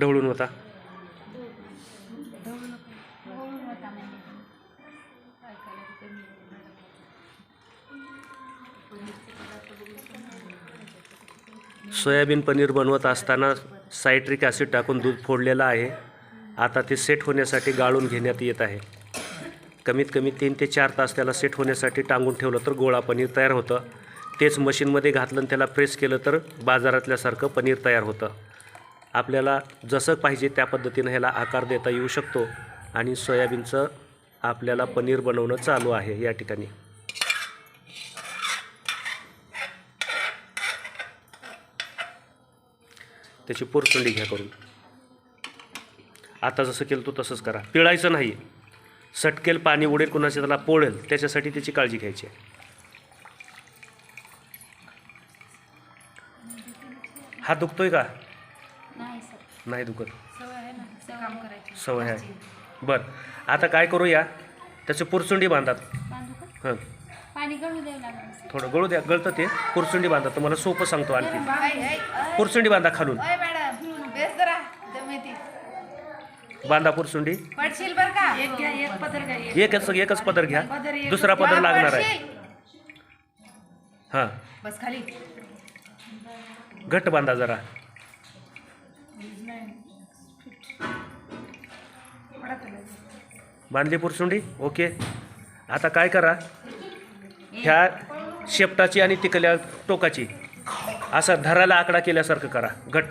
ढवळून होता. सोयाबीन पनीर बनवत असताना सायट्रिक ॲसिड टाकून दूध फोडलेलं आहे. आता ते सेट होण्यासाठी गाळून घेण्यात येत आहे. कमीत कमी तीन ते चार तास त्याला सेट होण्यासाठी टांगून ठेवलं तर गोळा पनीर तयार होतं. तेच मशीनमध्ये घातलं आणि त्याला प्रेस केलं तर बाजारातल्यासारखं पनीर तयार होतं. आपल्याला जसं पाहिजे त्या पद्धतीनं ह्याला आकार देता येऊ शकतो. आणि सोयाबीनचं आपल्याला पनीर बनवणं चालू आहे या ठिकाणी. त्याची पोरचुंडी घ्या करून. आता जसं केलं तू तसंच करा. पिळायचं नाही. सटकेल पाणी उडेल कुणाच्या त्याला पोळेल त्याच्यासाठी त्याची काळजी घ्यायची आहे. हात दुखतोय का? नाही दुखत सवय आहे ना काम करायची. सवय आहे. बरं आता काय करूया? त्याची पुरचुंडी बांधात बांधू का? हां. पाणी गळू द्यावं लागेल. सर थोडं गळू द्या गळतं ते. पुरचुंडी बांधा. तुम्हाला सोपं सांगतो आणखी. पुरचुंडी बांधा खालून. मॅडम बेस जरा जमेती. बांधा पुरचुंडी पडशील बर का? एक घ्या एक पदर घ्या एक एकच एकच पदर घ्या. पदर एक. दुसरा पदर लागणार आहे. पडशील. हां. बस खाली. घट्ट बांधा जरा. बांधली पुरसुंडी ओके. आता काय करा? ह्या शेपटाची आणि तिकल्या टोकाची असा धराला आकडा केल्यासारखं करा. घट.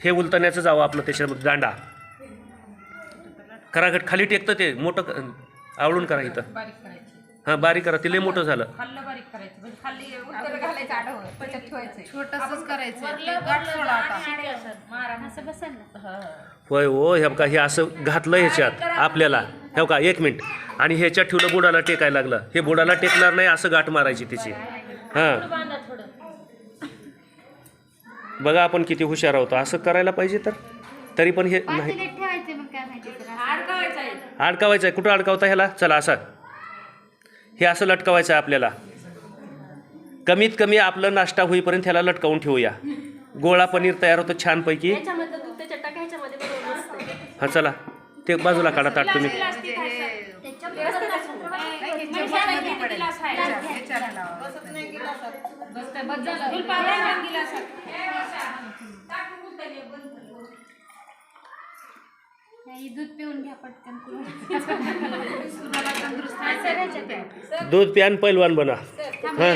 हे उलतण्याचं जावं आपलं त्याच्यामध्ये दांडा. करा घट. खाली टेकतं ते. मोठं आवडून आवळून करा इथं. हां बारीक करा ते लय मोठं झालं. खाल्लं बारीक करायचं म्हणजे खाली उत्तर घालायचं आठवं त्याच्यात ठेवायचं. छोटसच करायचं गाठ सोडा आता. असं बसेल ना. होय हो हे बघा हे असं घातलं ह्याच्यात आपल्याला. हे बघा एक मिनिट. आणि ह्याच्यात ठेवलं बुडाला टेकायला लागलं. हे बुडाला टेकणार नाही असं गाठ मारायची तिची. हां. बांधा थोडं. बघा आपण किती हुशार आहोत. असं करायला पाहिजे तर. तरी पण हे नाही. ठेवायचे मग काय माहिती अडकावायचं आहे. कुठं अडकावता ह्याला? चला असं. हे असं लटकवायचं आहे आपल्याला. कमीत कमी आपलं नाश्ता होईपर्यंत ह्याला लटकावून ठेवूया. गोळा पनीर तयार होतं छानपैकी. हां चला. ते बाजूला काढा ताट तुम्ही. नाही, दूध पिऊन घ्या पटकन करून दूध प्यान पैलवान बना. हां.